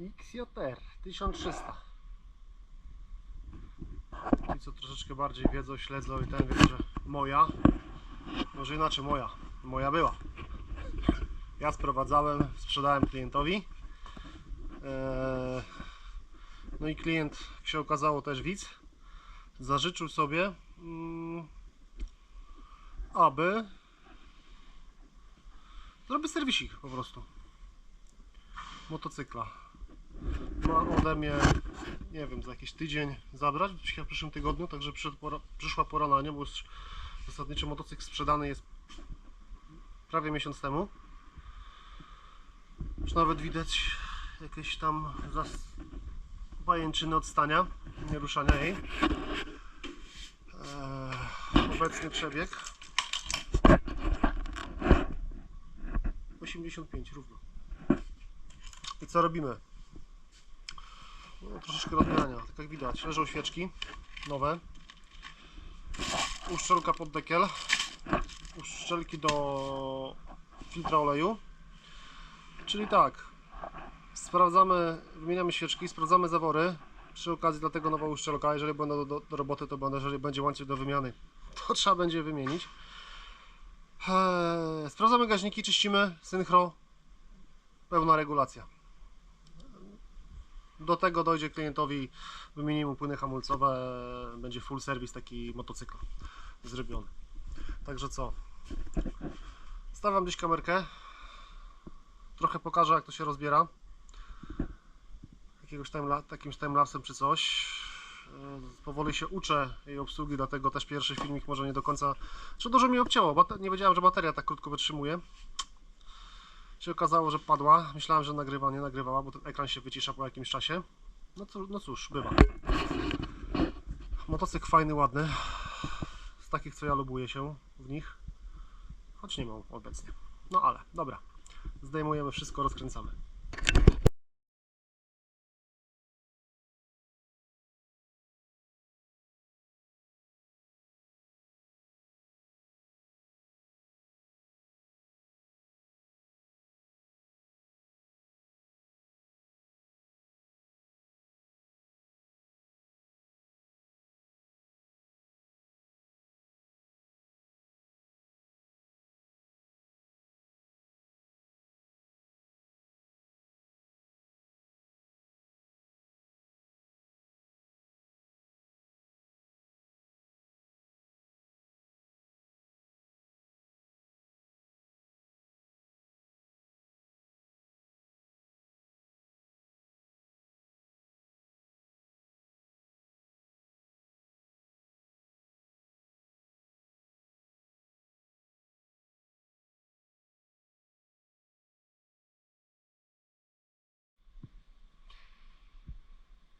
XJR 1300 Ci co troszeczkę bardziej wiedzą, śledzą i ten wie, że moja może inaczej moja, moja była. Ja sprowadzałem, sprzedałem klientowi. Eee, no i klient się okazało też widz. Zażyczył sobie mm, aby zrobić serwisik po prostu. Motocykla ma ode mnie nie wiem za jakiś tydzień zabrać w przyszłym tygodniu także przyszła pora na nią bo już zasadniczo motocykl sprzedany jest prawie miesiąc temu. Już nawet widać jakieś tam zas... pajęczyny odstania nie ruszania jej. Eee, obecny przebieg. 85 równo. I co robimy? No, troszeczkę rozbierania, tak jak widać, leżą świeczki nowe. Uszczelka pod dekiel. Uszczelki do filtra oleju. Czyli tak sprawdzamy, wymieniamy świeczki, sprawdzamy zawory. Przy okazji dlatego nowa uszczelka jeżeli będą do, do, roboty to będę, jeżeli będzie łańcuch do wymiany to trzeba będzie wymienić. Eee, sprawdzamy gaźniki, czyścimy. Synchro. Pełna regulacja do tego dojdzie klientowi, wymienimy płyny hamulcowe, będzie full service taki motocykl zrobiony. Także co? Stawiam gdzieś kamerkę. Trochę pokażę jak to się rozbiera. Jakiegoś time, timelapsem czy coś. Yy, Powoli się uczę jej obsługi, dlatego też pierwszy filmik może nie do końca. Czy dużo mi obcięło, nie wiedziałem, że bateria tak krótko wytrzymuje. Się okazało, że padła. Myślałem, że nagrywa, nie nagrywała, bo ten ekran się wycisza po jakimś czasie. No, cóż, no cóż, bywa. Motocykl fajny, ładny. Z takich, co ja lubuję się w nich. Choć nie mam obecnie. No ale, dobra. Zdejmujemy wszystko, rozkręcamy.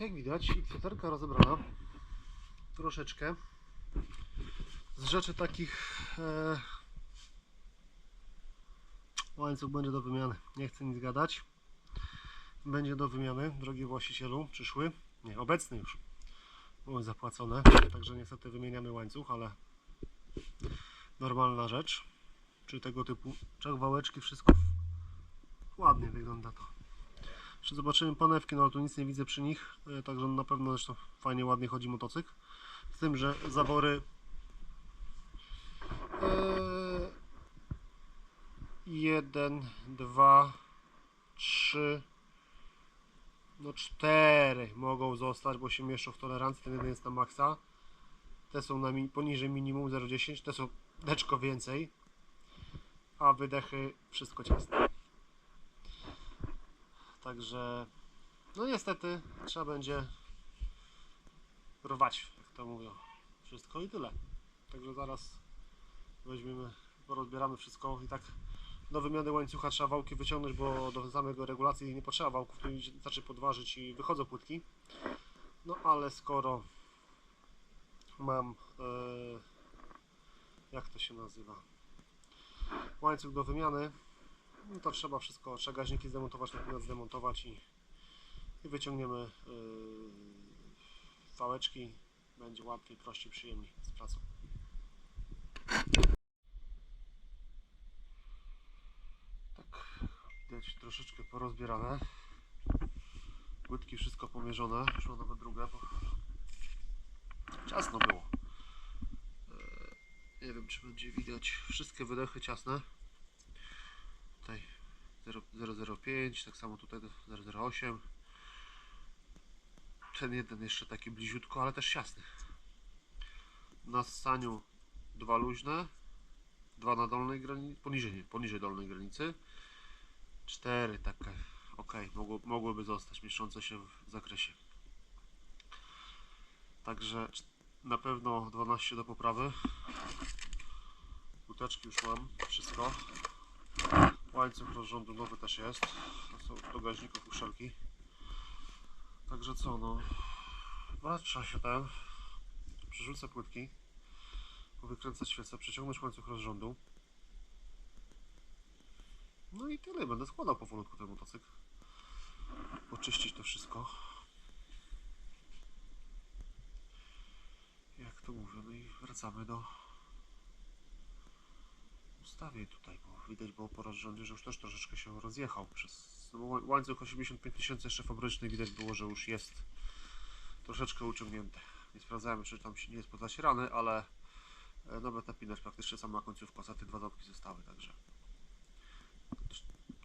Jak widać, ikwiaterka rozebrana troszeczkę. Z rzeczy takich e, łańcuch będzie do wymiany. Nie chcę nic gadać. Będzie do wymiany, drogi właścicielu, przyszły, nie, obecny już. Były zapłacone, także niestety wymieniamy łańcuch, ale normalna rzecz. Czy tego typu czak wałeczki, wszystko ładnie wygląda to. Jeszcze zobaczymy panewki, no ale tu nic nie widzę przy nich, e, także na pewno zresztą fajnie, ładnie chodzi motocykl. Z tym, że zawory e, jeden, dwa, trzy, no cztery mogą zostać, bo się mieszczą w tolerancji, ten jeden jest na maksa. Te są na poniżej minimum 0,10, te są deczko więcej, a wydechy wszystko ciasne. Także, no niestety, trzeba będzie rwać, jak to mówią. Wszystko i tyle. Także zaraz weźmiemy, porozbieramy wszystko i tak do wymiany łańcucha trzeba wałki wyciągnąć, bo do samego regulacji nie potrzeba wałków, tu wystarczy podważyć i wychodzą płytki. No ale skoro mam, e, jak to się nazywa, łańcuch do wymiany, no to trzeba wszystko, trzeba zdemontować, napinać, zdemontować i, i wyciągniemy yy, wałeczki. Będzie łatwiej, prościej, przyjemniej z pracą. Tak, widać troszeczkę porozbierane. Płytki wszystko pomierzone. Mam nawet drugie, bo ciasno było. E, Nie wiem, czy będzie widać wszystkie wydechy ciasne. Tutaj 0- 005, tak samo tutaj 008. Ten jeden jeszcze taki bliziutko, ale też ciasny. Na ssaniu dwa luźne, dwa na dolnej granicy, poniżej, nie, poniżej dolnej granicy. Cztery takie, ok, mogło, mogłyby zostać, mieszczące się w zakresie. Także na pewno 12 do poprawy. Buteczki już mam, wszystko. Łańcuch rozrządu nowy też jest. To są do gaźników uszelki. Także co, no. Wraca się ten. Przerzucę płytki. Wykręcać świecę, przeciągnąć łańcuch rozrządu. No i tyle. Będę składał powolutku ten motocykl. Oczyścić to wszystko. Jak to mówię, no i wracamy do ustawień tutaj, widać było po rozrządzie, że już też troszeczkę się rozjechał przez no łańcuch 85 tysięcy jeszcze fabryczny widać było, że już jest troszeczkę uciągnięty. Nie sprawdzałem czy tam się nie jest pozacierany, ale e, nawet napinacz praktycznie sama końcówka, za te dwa ząbki zostały, także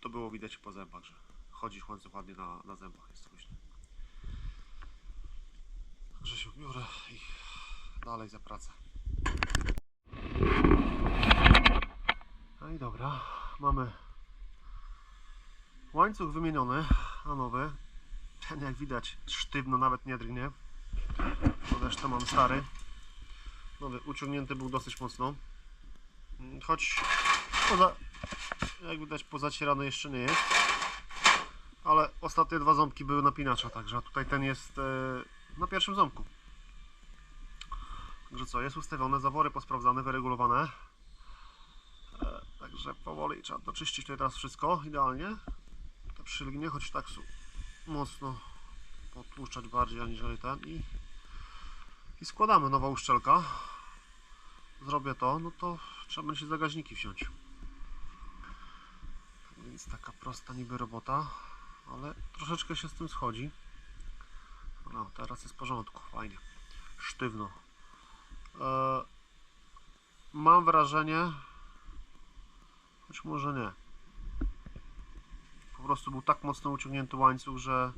to było widać po zębach, że chodzi łańcuch ładnie na, na zębach, jest luźny. Także się biorę i dalej za pracę. No i dobra, mamy łańcuch wymieniony na nowy. Ten jak widać sztywno nawet nie drgnie. Bo Zresztą mam stary. Nowy uciągnięty był dosyć mocno. Mm, Choć poza, jak widać pozacierany jeszcze nie jest. Ale ostatnie dwa ząbki były napinacza, także tutaj ten jest e, na pierwszym ząbku. Także co, jest ustawione, zawory posprawdzane, wyregulowane. E, Także powoli trzeba doczyścić tutaj teraz wszystko idealnie. To przylgnie, choć tak mocno potłuszczać bardziej aniżeli ten i, i składamy nowa uszczelka. Zrobię to, no to trzeba będzie zagaźniki wziąć. Więc taka prosta niby robota, ale troszeczkę się z tym schodzi. No, teraz jest w porządku, fajnie. Sztywno. E, mam wrażenie, choć może nie. Po prostu był tak mocno uciągnięty łańcuch, że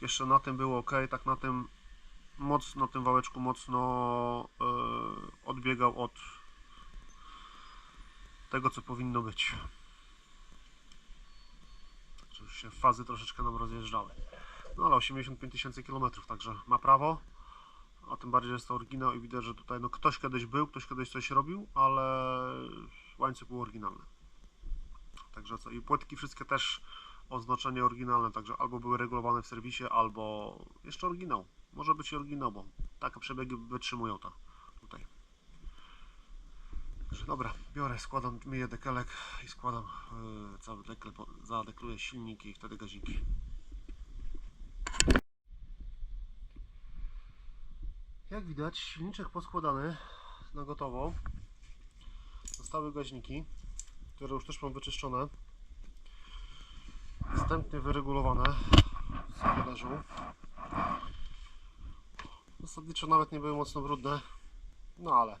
jeszcze na tym było ok, tak na tym mocno, na tym wałeczku mocno e, odbiegał od tego, co powinno być. Także się fazy troszeczkę nam rozjeżdżały. No ale 85 tysięcy kilometrów, także ma prawo. A tym bardziej jest to oryginał i widać, że tutaj no, ktoś kiedyś był, ktoś kiedyś coś robił, ale łańcuch był oryginalny. Także co, i płytki wszystkie też oznaczenie oryginalne, także albo były regulowane w serwisie, albo jeszcze oryginał. Może być i oryginał, bo takie przebiegi wytrzymują to tutaj. Także dobra, biorę, składam, myję dekelek i składam yy, cały dekel, zadekluję silniki i wtedy gaźniki. Jak widać, silniczek poskładany na gotowo. Zostały gaźniki, które już też mam wyczyszczone. Wstępnie wyregulowane w sabotażu. Zasadniczo nawet nie były mocno brudne. No ale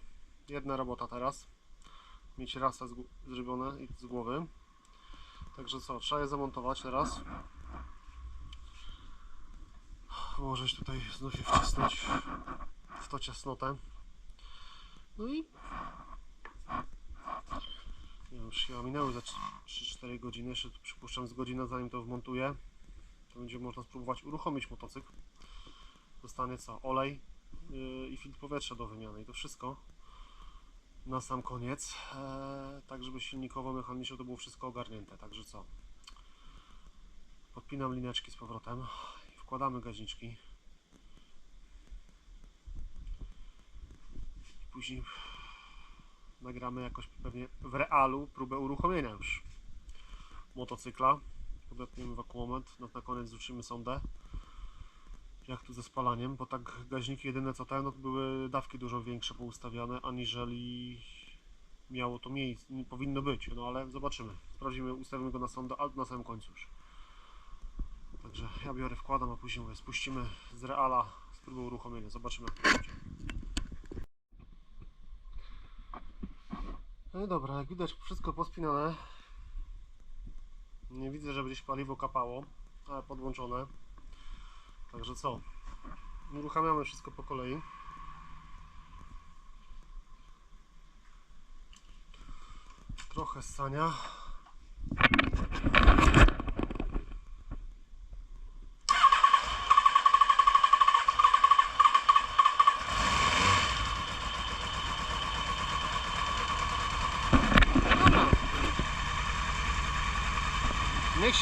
jedna robota teraz. Mieć rasa zrobione z głowy. Także co, trzeba je zamontować teraz. Włożyć tutaj, znów je wcisnąć w to ciasnotę. No i już chyba minęły za 3-4 godziny, jeszcze przypuszczam z godzinę zanim to wmontuję. To będzie można spróbować uruchomić motocykl. Zostanie co? Olej yy, i filtr powietrza do wymiany i to wszystko. Na sam koniec, eee, tak żeby silnikowo, mechanicznie to było wszystko ogarnięte. Także co? Podpinam lineczki z powrotem i wkładamy gaźniczki. Później nagramy jakoś pewnie w realu próbę uruchomienia już motocykla. Podepniemy wakuomet, no na koniec zwrócimy sondę. Jak tu ze spalaniem, bo tak gaźniki jedyne co ten, no to były dawki dużo większe poustawiane, aniżeli miało to miejsce, nie powinno być, no ale zobaczymy. Sprawdzimy, ustawimy go na sondę, na samym końcu już. Tak Także ja biorę, wkładam, a później mówię, spuścimy z Reala z próbą uruchomienia. Zobaczymy jak to będzie. No dobra, jak widać wszystko pospinane. Nie widzę, żeby gdzieś paliwo kapało, ale podłączone. Także co? Uruchamiamy wszystko po kolei. Trochę ssania.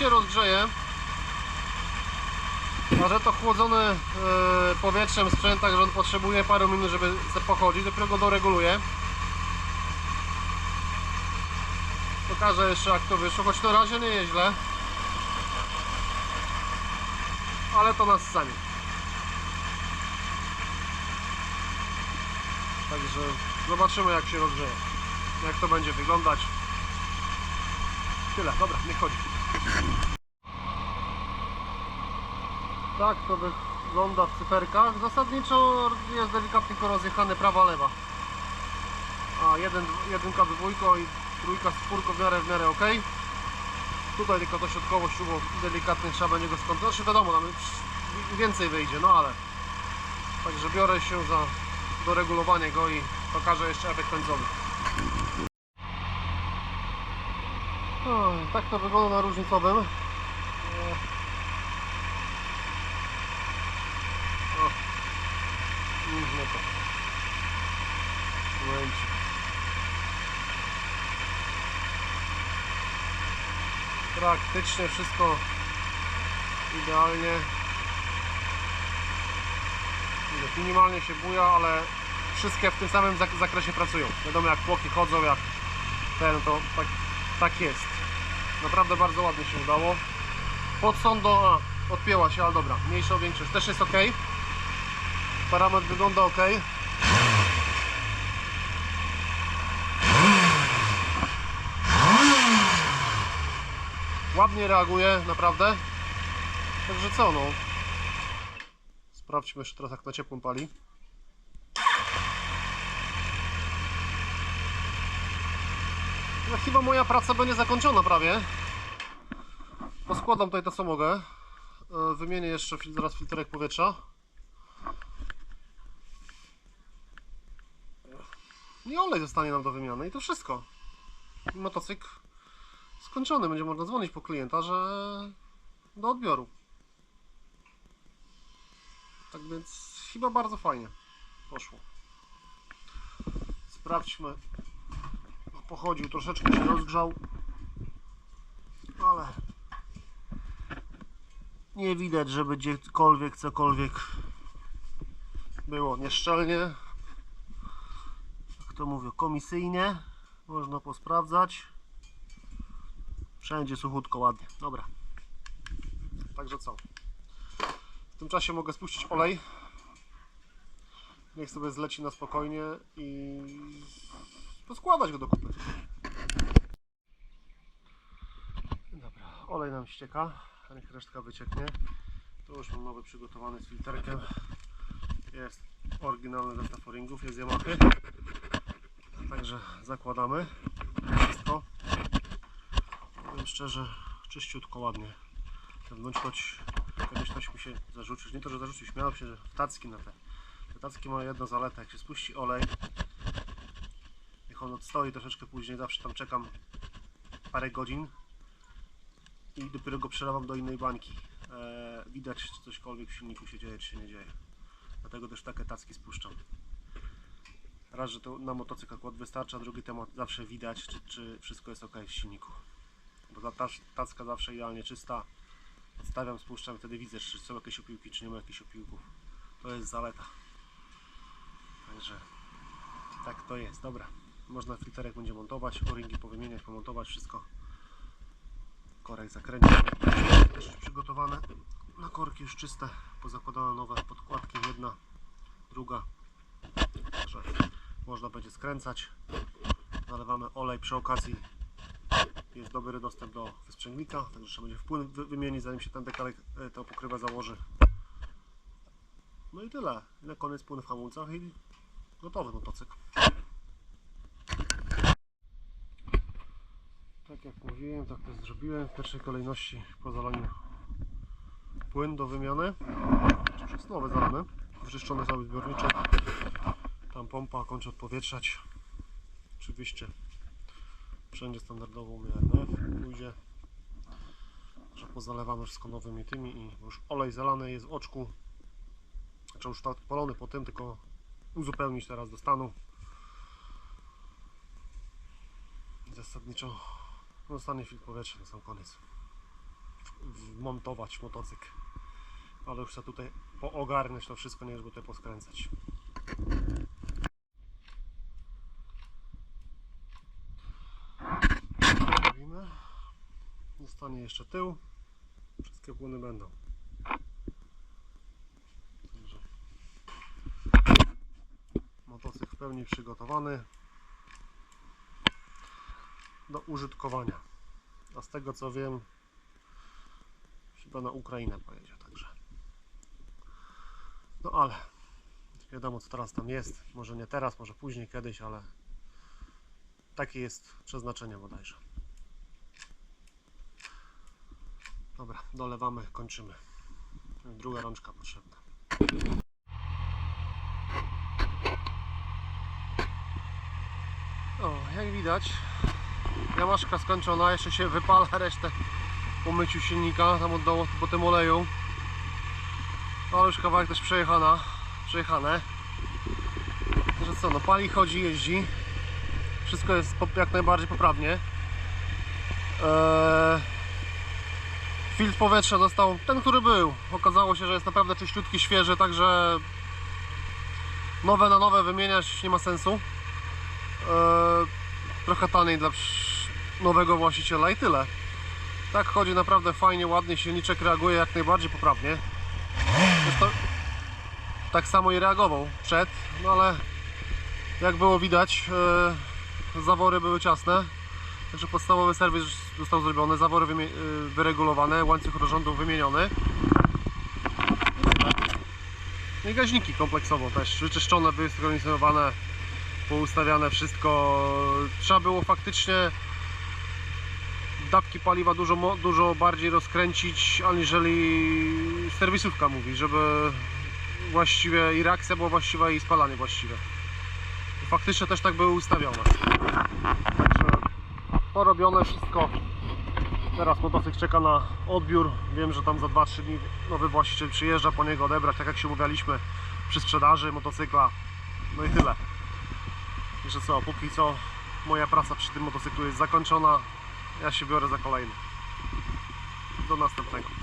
Się rozgrzeje. A że to chłodzony e, powietrzem sprzęt, także on potrzebuje paru minut, żeby pochodzić. Dopiero go doreguluję. Pokażę jeszcze jak to wyszło, choć na razie nie jest źle. Ale to nas sami. Także zobaczymy jak się rozgrzeje. Jak to będzie wyglądać. Tyle, dobra, niech chodzi. Tak to wygląda w cyferkach. Zasadniczo jest delikatnie rozjechane prawa, lewa. A jeden, jedynka z dwójką i trójka z czwórką w miarę, w miarę ok. Tutaj tylko to środkowo śrubą delikatnie trzeba będzie go skontrolować. Znaczy wiadomo, nam więcej wyjdzie, no ale. Także biorę się za doregulowanie go i pokażę jeszcze efekt końcowy. O, tak to wygląda na różnicowym. E, O. To. Praktycznie wszystko idealnie. Minimalnie się buja, ale wszystkie w tym samym zak- zakresie pracują. Wiadomo jak płoki chodzą, jak ten, to tak, tak jest. Naprawdę bardzo ładnie się udało. Pod sondą, a, odpięła się, ale dobra, mniejszą większość też jest ok. Parametr wygląda ok. Ładnie reaguje, naprawdę. Także co, no. Sprawdźmy jeszcze teraz, jak na ciepłym pali. No, chyba moja praca będzie zakończona prawie. Poskładam tutaj to co mogę. E, Wymienię jeszcze fil- zaraz filterek powietrza. I olej zostanie nam do wymiany i to wszystko. Motocykl skończony. Będzie można dzwonić po klienta, że do odbioru. Tak więc chyba bardzo fajnie poszło. Sprawdźmy. Pochodził, troszeczkę się rozgrzał. Ale nie widać, żeby gdziekolwiek, cokolwiek było nieszczelnie. Jak to mówię, komisyjnie. Można posprawdzać. Wszędzie suchutko, ładnie. Dobra. Także co? W tym czasie mogę spuścić olej. Niech sobie zleci na spokojnie i poskładać go do kupy. Dobra, olej nam ścieka. Niech resztka wycieknie. Tu już mam nowy przygotowany z filterkiem. Jest oryginalny zestaw o-ringów, jest Yamaha. Także zakładamy wszystko. Powiem szczerze, czyściutko, ładnie. Wewnątrz choć kiedyś ktoś mi się zarzucił, nie to, że zarzucił, śmiał się, że w tacki na te. Te tacki mają jedną zaletę, jak się spuści olej, niech on odstoi troszeczkę później, zawsze tam czekam parę godzin i dopiero go przelewam do innej bańki. E, widać, czy cośkolwiek w silniku się dzieje, czy się nie dzieje. Dlatego też takie tacki spuszczam. Raz, że to na motocykl akurat wystarcza, drugi temat zawsze widać, czy, czy wszystko jest ok w silniku. Bo ta tac- tacka zawsze idealnie czysta. Odstawiam, spuszczam, wtedy widzę, czy są jakieś opiłki, czy nie ma jakichś opiłków. To jest zaleta. Także tak to jest. Dobra. Można filterek będzie montować, o-ringi powymieniać, pomontować wszystko. Korek zakręcić. Też już przygotowane. Na korki już czyste. Pozakładane nowe podkładki. Jedna, druga. Także można będzie skręcać. Nalewamy olej przy okazji. jest dobry dostęp do wysprzęglika, także trzeba będzie wpłyn wy- wymienić zanim się ten dekalek, e, to pokrywę założy. No i tyle. Na koniec płyn w hamulcach i gotowy motocykl. Tak jak mówiłem, tak też zrobiłem. W pierwszej kolejności po zalaniu płyn do wymiany. Już jest nowy zalany. Wyczyszczony cały zbiorniczek. Tam pompa kończy odpowietrzać. Oczywiście wszędzie standardowo umiejętne w luzie. Że pozalewamy wszystko nowymi tymi i już olej zalany jest w oczku. Znaczy już polony po tym, tylko uzupełnić teraz do stanu. Zasadniczo zostanie filtr powietrza na sam koniec. Wmontować motocykl. Ale już chcę tutaj poogarniać to wszystko, nie żeby tutaj poskręcać. Robimy. Zostanie jeszcze tył. Wszystkie płyny będą. Motocykl w pełni przygotowany do użytkowania. A z tego co wiem, chyba na Ukrainę pojedzie także. No ale wiadomo co teraz tam jest. Może nie teraz, może później, kiedyś, ale takie jest przeznaczenie bodajże. Dobra, dolewamy, kończymy. Druga rączka potrzebna. O, jak widać, jamaszka skończona, jeszcze się wypala resztę po myciu silnika, tam od dołu po tym oleju. Ale już kawałek też przejechana, przejechane. Że co, no pali, chodzi, jeździ. Wszystko jest jak najbardziej poprawnie. Eee, filtr powietrza został ten, który był. Okazało się, że jest naprawdę czyściutki, świeży, także nowe na nowe wymieniać nie ma sensu. Eee, trochę taniej dla nowego właściciela i tyle. Tak chodzi naprawdę fajnie, ładnie, silniczek reaguje jak najbardziej poprawnie. Zresztą tak samo i reagował przed, no ale jak było widać, e, zawory były ciasne. Także podstawowy serwis został zrobiony, zawory wymie- e, wyregulowane, łańcuch rozrządu wymieniony. No I gaźniki kompleksowo też wyczyszczone, wysynchronizowane, poustawiane wszystko. Trzeba było faktycznie dawki paliwa dużo, dużo bardziej rozkręcić, aniżeli serwisówka mówi, żeby właściwie i reakcja była właściwa i spalanie właściwe. Faktycznie też tak były ustawione. Także porobione wszystko. Teraz motocykl czeka na odbiór. Wiem, że tam za 2-3 dni nowy właściciel przyjeżdża po niego odebrać, tak jak się umawialiśmy przy sprzedaży motocykla. No i tyle. Także co, póki co moja praca przy tym motocyklu jest zakończona. Ja się biorę za kolejny. Do następnego.